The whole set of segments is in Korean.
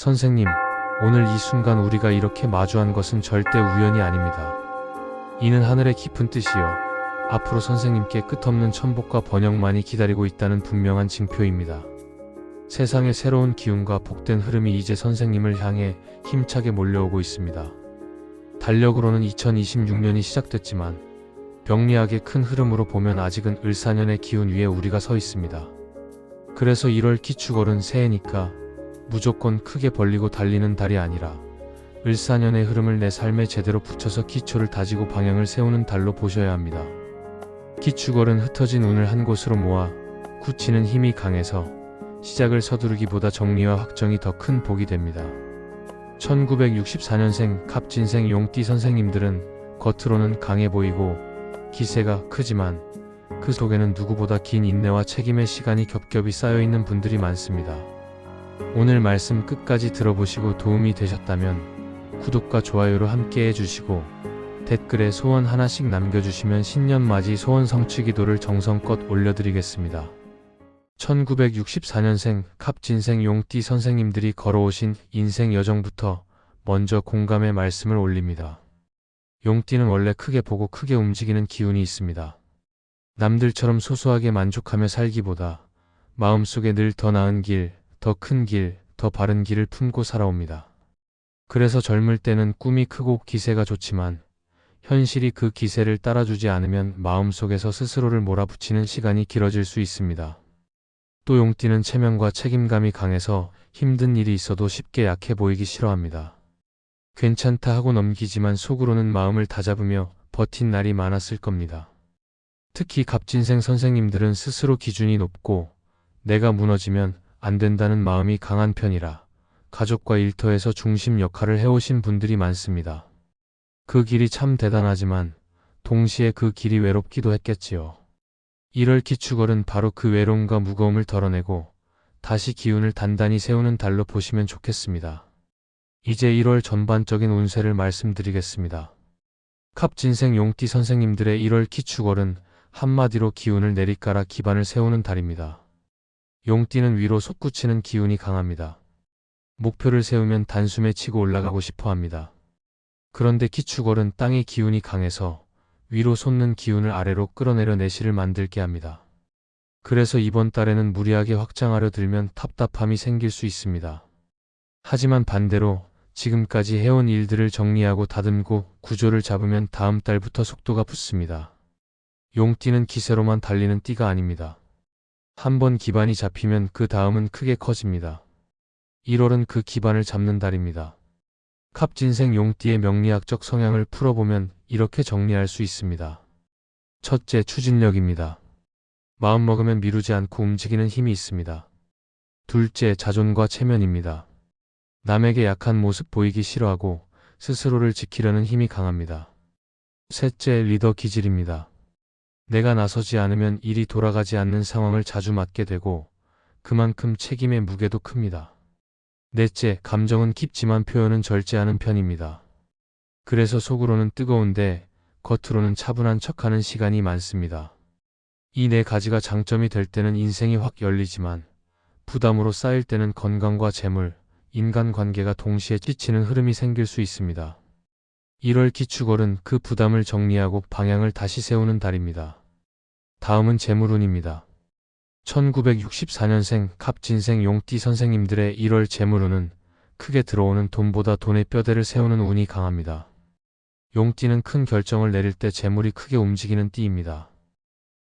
선생님, 오늘 이 순간 우리가 이렇게 마주한 것은 절대 우연이 아닙니다. 이는 하늘의 깊은 뜻이요. 앞으로 선생님께 끝없는 천복과 번영만이 기다리고 있다는 분명한 징표입니다. 세상의 새로운 기운과 복된 흐름이 이제 선생님을 향해 힘차게 몰려오고 있습니다. 달력으로는 2026년이 시작됐지만 병리학의 큰 흐름으로 보면 아직은 을사년의 기운 위에 우리가 서 있습니다. 그래서 1월 기축월은 새해니까 무조건 크게 벌리고 달리는 달이 아니라 을사년의 흐름을 내 삶에 제대로 붙여서 기초를 다지고 방향을 세우는 달로 보셔야 합니다. 기축월은 흩어진 운을 한 곳으로 모아 굳히는 힘이 강해서 시작을 서두르기보다 정리와 확정이 더 큰 복이 됩니다. 1964년생 갑진생 용띠 선생님들은 겉으로는 강해 보이고 기세가 크지만 그 속에는 누구보다 긴 인내와 책임의 시간이 겹겹이 쌓여 있는 분들이 많습니다. 오늘 말씀 끝까지 들어보시고 도움이 되셨다면 구독과 좋아요로 함께 해주시고 댓글에 소원 하나씩 남겨주시면 신년 맞이 소원 성취 기도를 정성껏 올려드리겠습니다. 1964년생 갑진생 용띠 선생님들이 걸어오신 인생 여정부터 먼저 공감의 말씀을 올립니다. 용띠는 원래 크게 보고 크게 움직이는 기운이 있습니다. 남들처럼 소소하게 만족하며 살기보다 마음속에 늘 더 나은 길, 더 큰 길, 더 바른 길을 품고 살아옵니다. 그래서 젊을 때는 꿈이 크고 기세가 좋지만 현실이 그 기세를 따라주지 않으면 마음속에서 스스로를 몰아붙이는 시간이 길어질 수 있습니다. 또 용띠는 체면과 책임감이 강해서 힘든 일이 있어도 쉽게 약해 보이기 싫어합니다. 괜찮다 하고 넘기지만 속으로는 마음을 다잡으며 버틴 날이 많았을 겁니다. 특히 갑진생 선생님들은 스스로 기준이 높고 내가 무너지면 안 된다는 마음이 강한 편이라 가족과 일터에서 중심 역할을 해오신 분들이 많습니다. 그 길이 참 대단하지만 동시에 그 길이 외롭기도 했겠지요. 1월 기축월은 바로 그 외로움과 무거움을 덜어내고 다시 기운을 단단히 세우는 달로 보시면 좋겠습니다. 이제 1월 전반적인 운세를 말씀드리겠습니다. 갑진생 용띠 선생님들의 1월 기축월은 한마디로 기운을 내리깔아 기반을 세우는 달입니다. 용띠는 위로 솟구치는 기운이 강합니다. 목표를 세우면 단숨에 치고 올라가고 싶어 합니다. 그런데 기축월은 땅의 기운이 강해서 위로 솟는 기운을 아래로 끌어내려 내실을 만들게 합니다. 그래서 이번 달에는 무리하게 확장하려 들면 답답함이 생길 수 있습니다. 하지만 반대로 지금까지 해온 일들을 정리하고 다듬고 구조를 잡으면 다음 달부터 속도가 붙습니다. 용띠는 기세로만 달리는 띠가 아닙니다. 한번 기반이 잡히면 그 다음은 크게 커집니다. 1월은 그 기반을 잡는 달입니다. 갑진생 용띠의 명리학적 성향을 풀어보면 이렇게 정리할 수 있습니다. 첫째, 추진력입니다. 마음먹으면 미루지 않고 움직이는 힘이 있습니다. 둘째, 자존과 체면입니다. 남에게 약한 모습 보이기 싫어하고 스스로를 지키려는 힘이 강합니다. 셋째, 리더 기질입니다. 내가 나서지 않으면 일이 돌아가지 않는 상황을 자주 맞게 되고 그만큼 책임의 무게도 큽니다. 넷째, 감정은 깊지만 표현은 절제하는 편입니다. 그래서 속으로는 뜨거운데 겉으로는 차분한 척하는 시간이 많습니다. 이 네 가지가 장점이 될 때는 인생이 확 열리지만 부담으로 쌓일 때는 건강과 재물, 인간관계가 동시에 찢치는 흐름이 생길 수 있습니다. 1월 기축월은 그 부담을 정리하고 방향을 다시 세우는 달입니다. 다음은 재물운입니다. 1964년생 갑진생 용띠 선생님들의 1월 재물운은 크게 들어오는 돈보다 돈의 뼈대를 세우는 운이 강합니다. 용띠는 큰 결정을 내릴 때 재물이 크게 움직이는 띠입니다.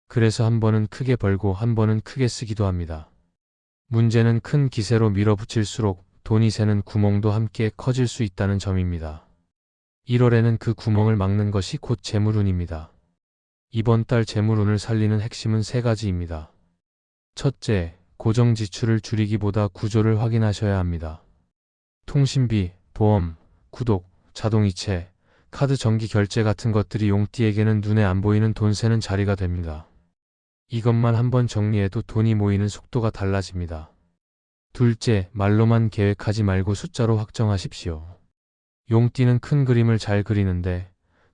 그래서 한 번은 크게 벌고 한 번은 크게 쓰기도 합니다. 문제는 큰 기세로 밀어붙일수록 돈이 새는 구멍도 함께 커질 수 있다는 점입니다. 1월에는 그 구멍을 막는 것이 곧 재물운입니다. 이번 달 재물운을 살리는 핵심은 세 가지입니다. 첫째, 고정 지출을 줄이기보다 구조를 확인하셔야 합니다. 통신비, 보험, 구독, 자동이체, 카드 정기 결제 같은 것들이 용띠에게는 눈에 안 보이는 돈 새는 자리가 됩니다. 이것만 한번 정리해도 돈이 모이는 속도가 달라집니다. 둘째, 말로만 계획하지 말고 숫자로 확정하십시오. 용띠는 큰 그림을 잘 그리는데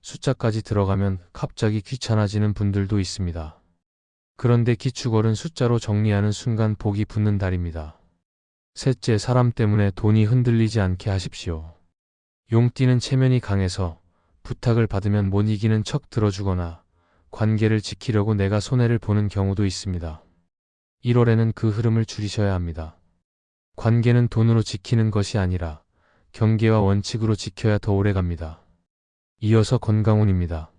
숫자까지 들어가면 갑자기 귀찮아지는 분들도 있습니다. 그런데 기축월은 숫자로 정리하는 순간 복이 붙는 달입니다. 셋째, 사람 때문에 돈이 흔들리지 않게 하십시오. 용띠는 체면이 강해서 부탁을 받으면 못 이기는 척 들어주거나 관계를 지키려고 내가 손해를 보는 경우도 있습니다. 1월에는 그 흐름을 줄이셔야 합니다. 관계는 돈으로 지키는 것이 아니라 경계와 원칙으로 지켜야 더 오래 갑니다. 이어서 건강운입니다.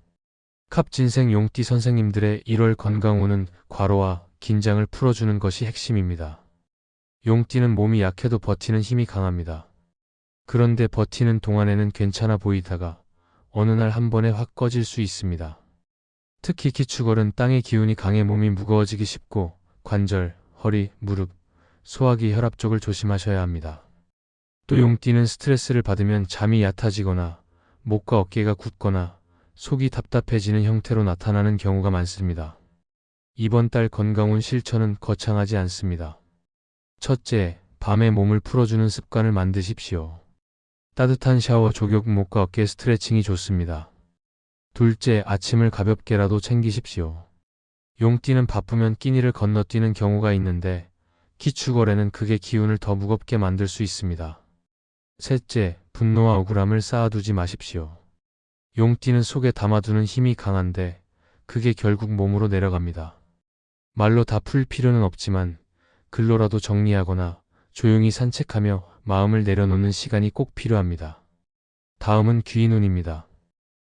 갑진생 용띠 선생님들의 1월 건강운은 과로와 긴장을 풀어주는 것이 핵심입니다. 용띠는 몸이 약해도 버티는 힘이 강합니다. 그런데 버티는 동안에는 괜찮아 보이다가 어느 날 한 번에 확 꺼질 수 있습니다. 특히 기축월은 땅의 기운이 강해 몸이 무거워지기 쉽고 관절, 허리, 무릎, 소화기, 혈압 쪽을 조심하셔야 합니다. 또 용띠는 스트레스를 받으면 잠이 얕아지거나 목과 어깨가 굳거나 속이 답답해지는 형태로 나타나는 경우가 많습니다. 이번 달 건강운 실천은 거창하지 않습니다. 첫째, 밤에 몸을 풀어주는 습관을 만드십시오. 따뜻한 샤워, 족욕, 목과 어깨 스트레칭이 좋습니다. 둘째, 아침을 가볍게라도 챙기십시오. 용띠는 바쁘면 끼니를 건너뛰는 경우가 있는데 기축월에는 그게 기운을 더 무겁게 만들 수 있습니다. 셋째, 분노와 억울함을 쌓아두지 마십시오. 용띠는 속에 담아두는 힘이 강한데 그게 결국 몸으로 내려갑니다. 말로 다 풀 필요는 없지만 글로라도 정리하거나 조용히 산책하며 마음을 내려놓는 시간이 꼭 필요합니다. 다음은 귀인운입니다.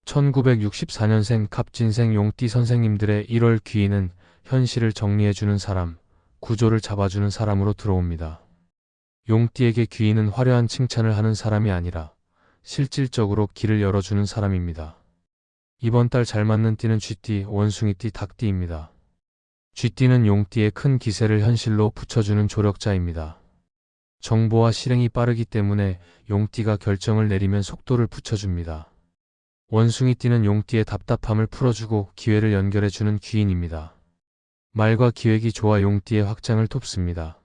1964년생 갑진생 용띠 선생님들의 1월 귀인은 현실을 정리해주는 사람, 구조를 잡아주는 사람으로 들어옵니다. 용띠에게 귀인은 화려한 칭찬을 하는 사람이 아니라 실질적으로 길을 열어주는 사람입니다. 이번 달 잘 맞는 띠는 쥐띠, 원숭이띠, 닭띠입니다. 쥐띠는 용띠의 큰 기세를 현실로 붙여주는 조력자입니다. 정보와 실행이 빠르기 때문에 용띠가 결정을 내리면 속도를 붙여줍니다. 원숭이띠는 용띠의 답답함을 풀어주고 기회를 연결해주는 귀인입니다. 말과 기획이 좋아 용띠의 확장을 돕습니다.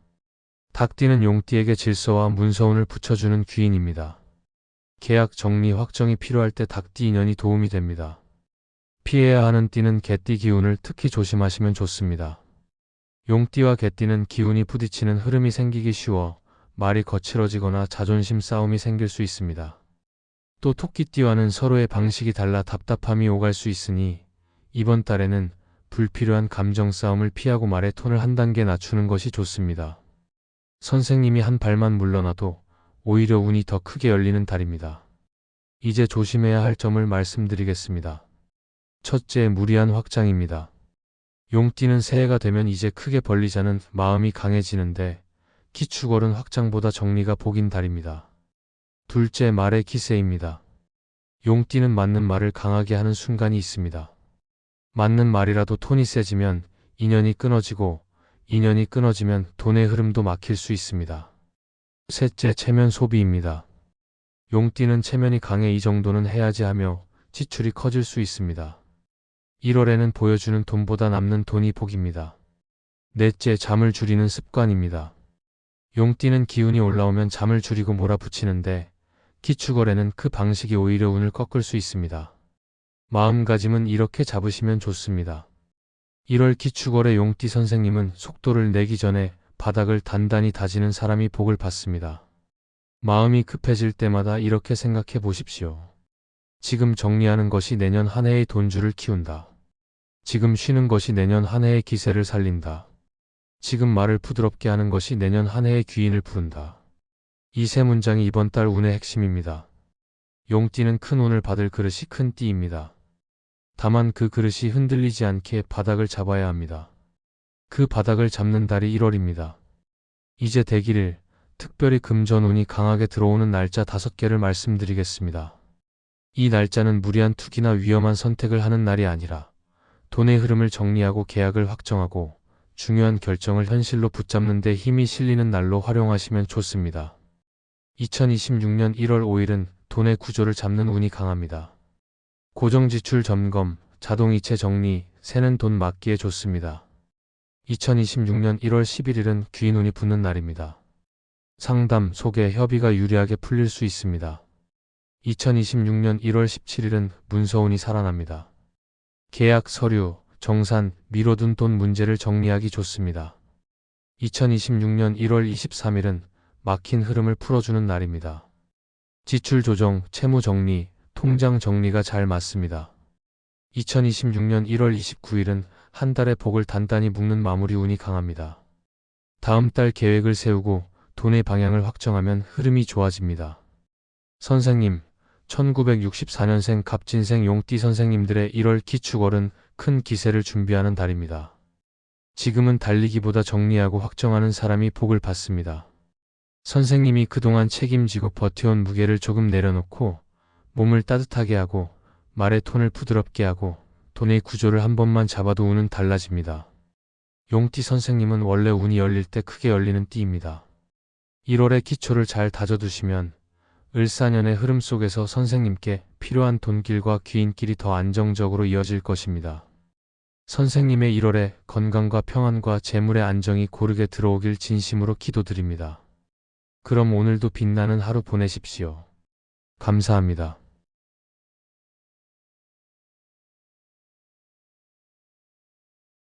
닭띠는 용띠에게 질서와 문서운을 붙여주는 귀인입니다. 계약 정리 확정이 필요할 때 닭띠 인연이 도움이 됩니다. 피해야 하는 띠는 개띠 기운을 특히 조심하시면 좋습니다. 용띠와 개띠는 기운이 부딪히는 흐름이 생기기 쉬워 말이 거칠어지거나 자존심 싸움이 생길 수 있습니다. 또 토끼띠와는 서로의 방식이 달라 답답함이 오갈 수 있으니 이번 달에는 불필요한 감정 싸움을 피하고 말의 톤을 한 단계 낮추는 것이 좋습니다. 선생님이 한 발만 물러나도 오히려 운이 더 크게 열리는 달입니다. 이제 조심해야 할 점을 말씀드리겠습니다. 첫째, 무리한 확장입니다. 용띠는 새해가 되면 이제 크게 벌리자는 마음이 강해지는데 기축월은 확장보다 정리가 복인 달입니다. 둘째, 말의 기세입니다. 용띠는 맞는 말을 강하게 하는 순간이 있습니다. 맞는 말이라도 톤이 세지면 인연이 끊어지고 인연이 끊어지면 돈의 흐름도 막힐 수 있습니다. 셋째, 체면 소비입니다. 용띠는 체면이 강해 이 정도는 해야지 하며 지출이 커질 수 있습니다. 1월에는 보여주는 돈보다 남는 돈이 복입니다. 넷째, 잠을 줄이는 습관입니다. 용띠는 기운이 올라오면 잠을 줄이고 몰아붙이는데 기축월에는 그 방식이 오히려 운을 꺾을 수 있습니다. 마음가짐은 이렇게 잡으시면 좋습니다. 1월 기축월의 용띠 선생님은 속도를 내기 전에 바닥을 단단히 다지는 사람이 복을 받습니다. 마음이 급해질 때마다 이렇게 생각해 보십시오. 지금 정리하는 것이 내년 한 해의 돈줄을 키운다. 지금 쉬는 것이 내년 한 해의 기세를 살린다. 지금 말을 부드럽게 하는 것이 내년 한 해의 귀인을 부른다. 이 세 문장이 이번 달 운의 핵심입니다. 용띠는 큰 운을 받을 그릇이 큰 띠입니다. 다만 그 그릇이 흔들리지 않게 바닥을 잡아야 합니다. 그 바닥을 잡는 달이 1월입니다. 이제 대기를 특별히 금전운이 강하게 들어오는 날짜 5개를 말씀드리겠습니다. 이 날짜는 무리한 투기나 위험한 선택을 하는 날이 아니라 돈의 흐름을 정리하고 계약을 확정하고 중요한 결정을 현실로 붙잡는 데 힘이 실리는 날로 활용하시면 좋습니다. 2026년 1월 5일은 돈의 구조를 잡는 운이 강합니다. 고정지출 점검, 자동이체 정리, 새는 돈 맡기에 좋습니다. 2026년 1월 11일은 귀인 운이 붙는 날입니다. 상담, 소개, 협의가 유리하게 풀릴 수 있습니다. 2026년 1월 17일은 문서운이 살아납니다. 계약, 서류, 정산, 미뤄둔 돈 문제를 정리하기 좋습니다. 2026년 1월 23일은 막힌 흐름을 풀어주는 날입니다. 지출 조정, 채무 정리, 통장 정리가 잘 맞습니다. 2026년 1월 29일은 한 달의 복을 단단히 묶는 마무리 운이 강합니다. 다음 달 계획을 세우고 돈의 방향을 확정하면 흐름이 좋아집니다. 선생님, 1964년생 갑진생 용띠 선생님들의 1월 기축월은 큰 기세를 준비하는 달입니다. 지금은 달리기보다 정리하고 확정하는 사람이 복을 받습니다. 선생님이 그동안 책임지고 버텨온 무게를 조금 내려놓고 몸을 따뜻하게 하고 말의 톤을 부드럽게 하고 돈의 구조를 한 번만 잡아도 운은 달라집니다. 용띠 선생님은 원래 운이 열릴 때 크게 열리는 띠입니다. 1월에 기초를 잘 다져두시면 을사년의 흐름 속에서 선생님께 필요한 돈길과 귀인길이 더 안정적으로 이어질 것입니다. 선생님의 1월에 건강과 평안과 재물의 안정이 고르게 들어오길 진심으로 기도드립니다. 그럼 오늘도 빛나는 하루 보내십시오. 감사합니다.